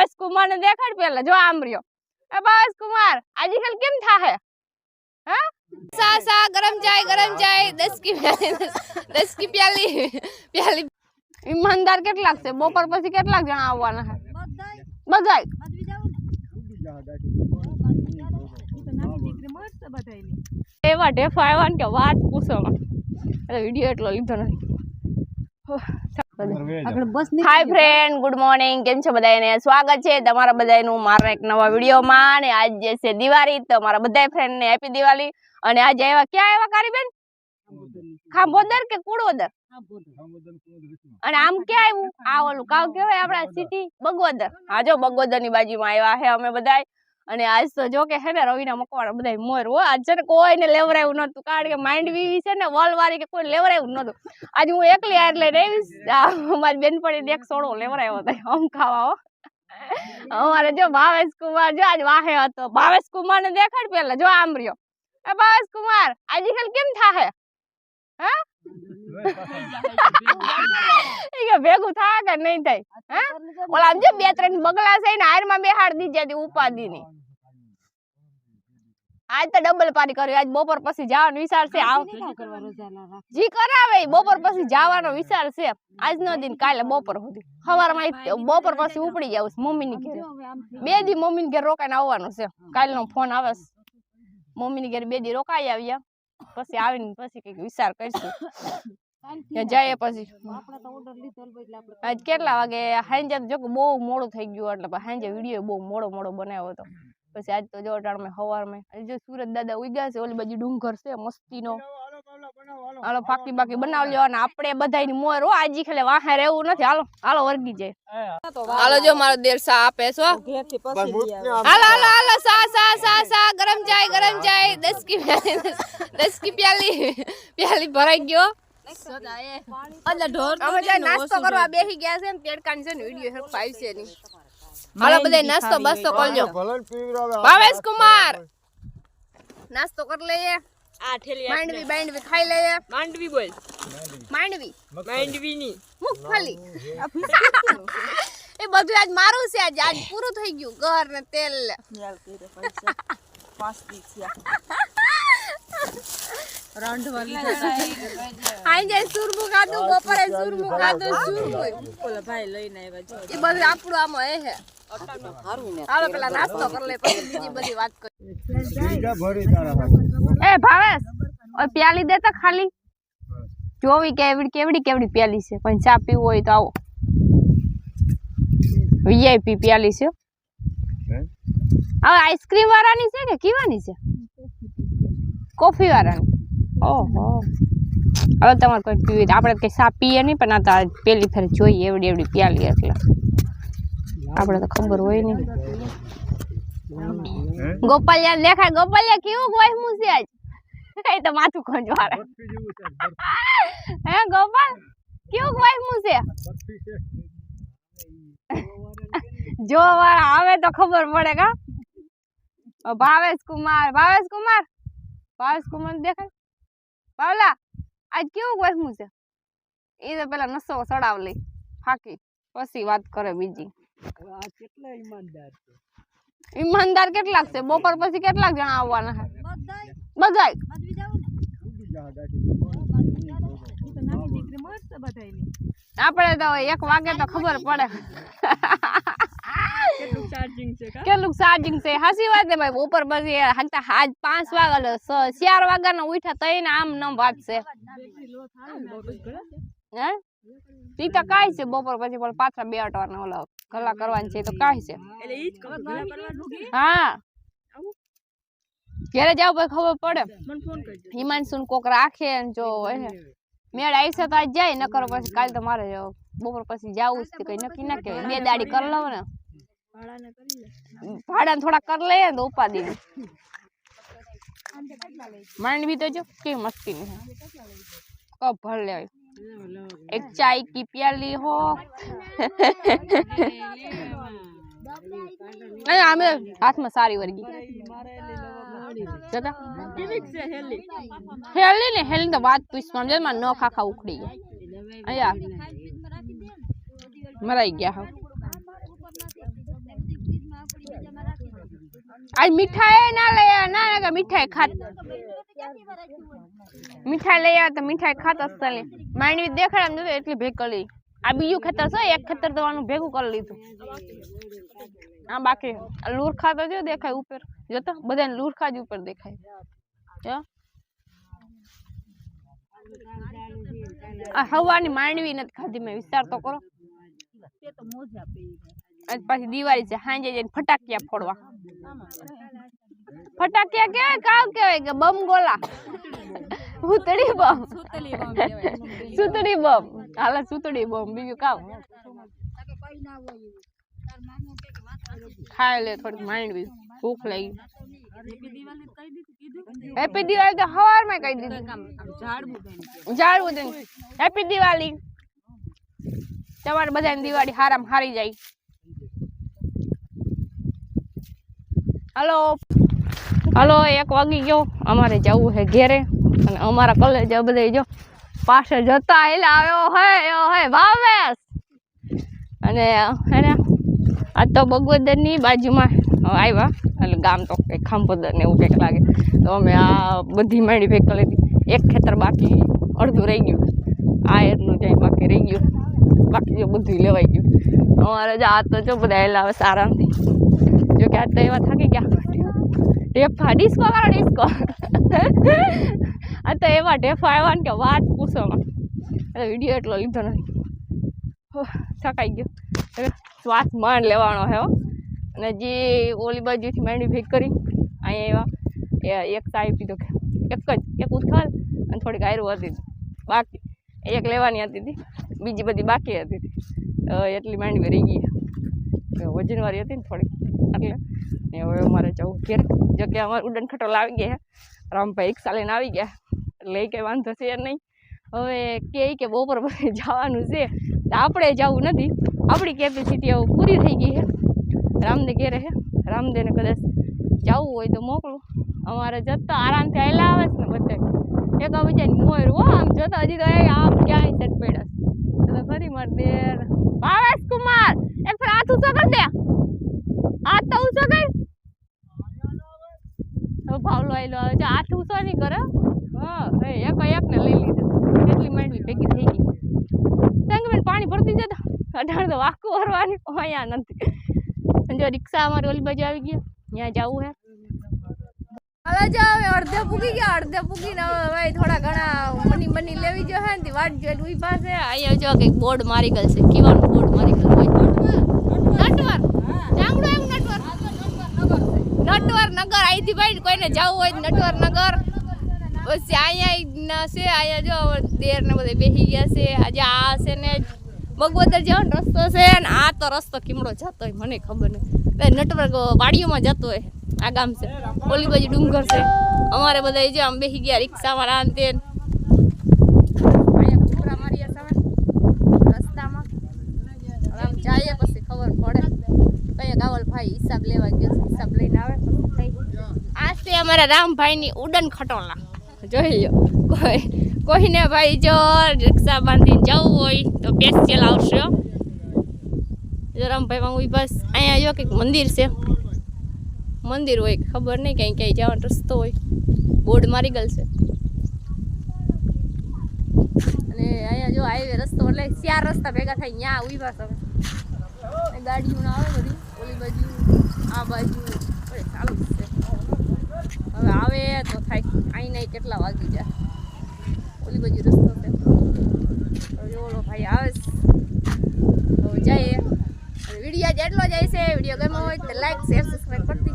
ભાવેશ કુમાર ને દેખાડ પેલા જો આમ રહ્યો એ ભાવેશ કુમાર આજે કાલ કેમ થાહે હા સા સા ગરમ ચાય ગરમ ચાય દસ કી પ્યાલી દસ કી પ્યાલી પ્યાલી ઈમાનદાર કેટલાક છે બપોર પછી કેટલાક જણા આવવાના છે બધાય એવા ઢેફા આવ્યા ને કે વાત પૂછો વિડીયો એટલો લીધો નથી આગળ બસ હાય ફ્રેન્ડ ગુડ મોર્નિંગ કેમ છો બધાને સ્વાગત છે તમારા બધાનું મારા એક નવા વિડીયોમાં. અને આજ જે છે દિવાળી તો મારા બધા ફ્રેન્ડ ને હેપી દિવાળી. અને આજે આવ્યા ક્યાં આવ્યા કારીબેન? ખાંભોદર કે કુડોદર અને આમ ક્યાં આવ્યું? આ ઓલું કાવ કેવાય આપડા સિટી બગોદર હા જો બગોદરની બાજુમાં આવ્યા છે અમે બધાય. અને આજ તો જો કે છે ને રવિના મકવાણા બધા મોર હો આજ છે ને કોઈને લેવરાયું નતું કારણ કે માઇન્ડ વીવી છે ને વલ વાળી કે કોઈ લેવરાયું નતું આજે હું એકલી આ એટલે રેવીશ આ મારી બેનપણી એક સોડો લેવરાયો હતો આમ ખાવા હો અમારે જો ભાવેશ કુમાર જો આજ વાહે હતો ભાવેશ કુમાર ને દેખાડ પેલા જો આમ રહ્યો એ ભાવેશ કુમાર આજે કાલ કેમ થાહે હા ઈ કે ભેગું થાય કે નહીં થાય હે ઓલા આમ જો બે ત્રણ બગલા છે ને હારમાં બેહાડ દીધી હતી ઉપાધી ની આજ તો ડબલ પારી કર્યું. આજ બપોર પછી જવાનો વિચાર છે. આવ જી કરાવે. બપોર પછી જવાનો વિચાર છે. આજનો દિન કાલે બપોર સુધી. સવારમાં બપોર પછી ઉપડી જાવ મમ્મી ની ઘરે. બે દી મમ્મી ની ઘરે રોકાઈને આવવાનું છે. કાલનો ફોન આવે મમ્મી ની ઘરે બે દી રોકાઈ આવ્યા પછી આવીને પછી કંઈક વિચાર કરશું. જઈએ પછી. આજ કેટલા વાગે? તો જો બહુ મોડું થઈ ગયું એટલે હાંજે વીડિયો બહુ મોડો મોડો બનાવ્યો હતો. પછી આજ તો જો અટાણમાં હવાર મેં જો સુરત દાદા ઉગ્યા છે ઓલી બાજુ ડુંગર છે મસ્તીનો. હાલો પાકી બાકી બનાવી લેવાના અને આપણે બધાયની મોર હો આજી ખાલી વાહે રહેવું નથી. હાલો હાલો વર્ગી જાય. હાલો જો મારો દેર સા આપે છો હાલો હાલો હાલો સા સા સા સા ગરમ ચાય ગરમ ચાય દસ કી પ્યાલી દસ કી પ્યાલી પ્યાલી ભરાઈ ગયો. અમે જ્યાં નાસ્તો કરવા બેસી ગયા છે ને પેડકાની છે ને વીડિયો ફાઈવ છે ની હાલો બધે નાસ્તો બાસ્તો કરજો ભાવેશ કુમાર! નાસ્તો કરી લઈએ. આ ઠેલી માંડવી બાંડવી ખાઈ લઈએ. માંડવી બોલ. માંડવી. માંડવી ની. મુખફલી એ બધું આજ મારું છે આજ. આજ પૂરું થઈ ગયું. ઘર ને તેલ. ને આજે સુરમું ખાધું બપોરે સુરમું ખાધું સુરમું ભાઈ લઈને આવ્યા એ બધું આપણું આમાં એ છે હાલો પેલા નાસ્તો કરી લે પછી બીજી બધી વાત કરી. એ ભાવેશ પ્યાલી દે તો ખાલી. જોવી કેવડી કેવડી કેવડી પ્યાલી છે. પણ ચા પીવું હોય તો આવો. વીઆઈપી પ્યાલી છે. હવે આઈસ્ક્રીમ વાળાની છે કે કીવાની છે? કોફી વાળાની. ઓહો. હવે તમારે કોઈ પીવી આપણે કઈ સા પીએ નહીં પણ આ તો આ પેલી ફેર જોઈએ એવડી એવડી પ્યાલી એટલે. આપણે તો ખબર હોય નહીં ગોપાલિયા દેખાય ગોપાલિયા કેવું ગોયમું છે આજ એ તો માથું ખંજવારે હે ગોપાલ કેવું ગોયમું છે જો વાળા આવે તો ખબર પડે કા અ ભાવેશ કુમાર ભાવેશ કુમાર ભાવેશ કુમાર દેખાય પાવલા આજ કેવું ગોયમું છે એ તો પેલા નસો સડાવ લઈ ફાકી પછી વાત કરે બીજી ઈમાનદાર કેટલાક છે? બપોર પછી કેટલાક જણા આવવાના છે? બધાય. આપણે તો એક વાગે તો ખબર પડે. ચાર્જિંગ છે કેટલું ચાર્જિંગ છે? હાસી વાત છે ભાઈ બપોર પછી હાલતા આજ પાંચ વાગે ચાર વાગ્યાના ઉઠા તઈને આમ નમ વાત છે. હે? ઈ તો કાંઈ છે બપોર પછી પણ પાછા બે અટવાના ઓલા કલા કરવાની છે એ તો કાંઈ છે એટલે ઈ જ કહું ગળા કરવાનું કે હા ઘરે જાવ પછી ખબર પડે મને ફોન કરજો હિમાંશુન કોક રાખે ને જો હે મેળ આવશે તો આજ જાય નકર પછી કાલ તો મારે બપોર પછી જાવું જ છે કઈ નક્કી ના કહેવાય બે દાડી કરી લઉં ને ભાડાને કરી લે ભાડા થોડા કરી લઈએ ને તો ઉપાદી માંડવી તો જો કેવી મસ્તી ની કપ ભર લેવાય एक चाय की प्यार ली हो। आमे हाथ में सारी वर्गी हेली ने हेली तो बात पूछ उखड़ी गया अया मराई गया हो। आज मिठाई ना ले, ना लगा, मिठाई खा। मिठाई ले आ तो मिठाई खाता तो માંડવી દેખાડ એમ એટલી ભેગ કરી લીધી. આ બીજું ખેતર છે એક ખેતર તો આનું ભેગું કરી લીધું આ બાકી આ લુરખા તો જો દેખાય ઉપર જોતો બધાને લુરખા જ ઉપર દેખાય જો આ હવાની માંડવી નથી ખાધી મેં વિચાર તો કરો તે તો મોજા પી આજ પાછી દિવાળી છે સાંજે જઈને ફટાકિયા ફોડવા ફટાકિયા કેવાય કાવ કેવાય કે બમ ગોલા ઉતડી બમ સુતલી બમ કહેવાય સુતડી બમ હાલે સુતડી બમ બીજું કાવ ખાઈ લે થોડીક માંડવી ભૂખ લાગી હેપી દિવાળી કહી દીધું કીધું હેપી દિવાળી તો સવારમાં કહી દીધું આમ આમ ઝાડવું બની જાળવું દે હેપી દિવાળી તમારે બધાની દિવાળી હારામ હારી જાય હલો હલો એક વાગી ગયો અમારે જવું છે ઘેરે અને અમારા કોલેજ બધે જો પાછળ જતા એટલે આવ્યો હે એવો હે ભાવેશ અને હેને, આ તો ભગવદરની બાજુમાં આવ્યા, એટલે ગામ તો કંઈક ખાંભોદર ને એવું કંઈક લાગે. તો અમે આ બધી માંડી ભેગી કરી એક ખેતર બાકી, અડધું રહી ગયું. આ એરનું જાય બાકી રહી ગયું. બાકી જો બધું લેવાઈ ગયું. અમારે જ આ તો જો બધા એટલે આવે આરામથી જો કે આ તો એવા થાકી ગયા. ટેપ, ડિસ્કો કરો ડિસ્કો. આ તો એવા ઢેફા આવ્યા ને કે વાત પૂછોમાં વીડિયો એટલો લીધો નથી. થકાઈ ગયો. શ્વાસ માંડ લેવાનો હે અને જે ઓલી બાજુથી માંડી ભેગ કરી, અહીંયા એવા એક ચાય પીધો કે એક જ, એક ઉથલ અને થોડીક આયરું હતી બાકી, એક લેવાની હતી હતી બીજી બધી બાકી હતી એટલી માંડવી રહી ગઈ. વજનવાળી હતી ને થોડીક, એટલે ને હવે અમારે જવું ઘેર. જો કે અમારે ઉડન ખટોલ આવી ગયા રામભાઈ રિક્ષા લઈને આવી ગયા એટલે એ કંઈ વાંધો છે નહીં. હવે કે કે બપોર પછી જવાનું છે. આપણે જવું નથી. આપણી કેપેસિટી હવે પૂરી થઈ ગઈ છે. રામદે ઘેરે છે. રામદેને કદાચ જવું હોય તો મોકલું. અમારે જતા આરામથી આવેલા આવે છે ને બધે. એક બીજાની મોર હો, આમ જોતા હજી તો આમ ક્યાંય સેટ પડ્યા છે. તો ફરી માર દેર. ભાવેશ કુમાર, એ ફર હાથ ઊંચો કર દે. હાથ તો ઊંચો કર. ભાવલો આવેલો આવે હાથ ઊંચો નહીં કરે તો વાકું ભરવાની અહીંયા નથી અને જો રિક્ષા અમારી ઓલી બાજુ આવી ગઈ ત્યાં જવું હે હાલો જો હવે અડધે પૂગી ગયા અડધે પૂગીને હવે ભાઈ થોડા ઘણા મની મની લેવી જો હે ને તે વાટ જોઈને ઉભા છે અહીંયા જો કંઈક બોર્ડ મારી ગયેલ છે કીવાનું બોર્ડ મારી ગયેલ હોય નટવર ચાંગડો એમ નટવર નટવર નગર અહીંથી ભાઈ કોઈને જવું હોય તો નટવર નગર પછી અહીંયા ના છે અહીંયા જો દેર ને બધે બેસી ગયા છે આજે આ છે ને બગવદર જવાનો રસ્તો છે ને આ તો રસ્તો કીમડો જતો હોય મને ખબર નહીં. નટવર્ગ વાડીઓમાં જતો હોય આ ગામ છે. ઓલી બાજુ ડુંગર છે. અમારે બધા જો આમ બેસી ગયા રિક્ષામાં રાન તે જઈએ પછી ખબર પડે. કયા ગાવલ હિસાબ લેવા ગયો હિસાબ લઈને આવે. આ છે અમારા રામભાઈની ઉડન ખટોલા. જોઈ લો કોઈ કોઈને ભાઈ જો રિક્ષા બાંધીને જવું હોય તો પેસ્યલ આવશે હો. જો રામભાઈ માં બસ અહીંયા જો કંઈક મંદિર છે. મંદિર હોય, ખબર નહીં ક્યાંય ક્યાંય જવાનો રસ્તો હોય. બોર્ડ મારી ગયેલ છે. અને અહીંયા જો હાઈવે રસ્તો, એટલે ચાર રસ્તા ભેગા થાય, ત્યાં ઊભા હવે. ગાડીઓ ના આવે બધી, ઓલી બાજુ, આ બાજુ. ચાલુ છે. હવે આવે તો થાય અહીં નહીં કેટલા વાગી જાય. ઓલી બાજુ રસ્તો છે. ઓલો ભાઈ, આવે તો જઈએ વીડિયો જેટલો જાય છે, વીડિયો ગમ્યો હોય તો લાઈક શેર સબસ્ક્રાઈબ કરી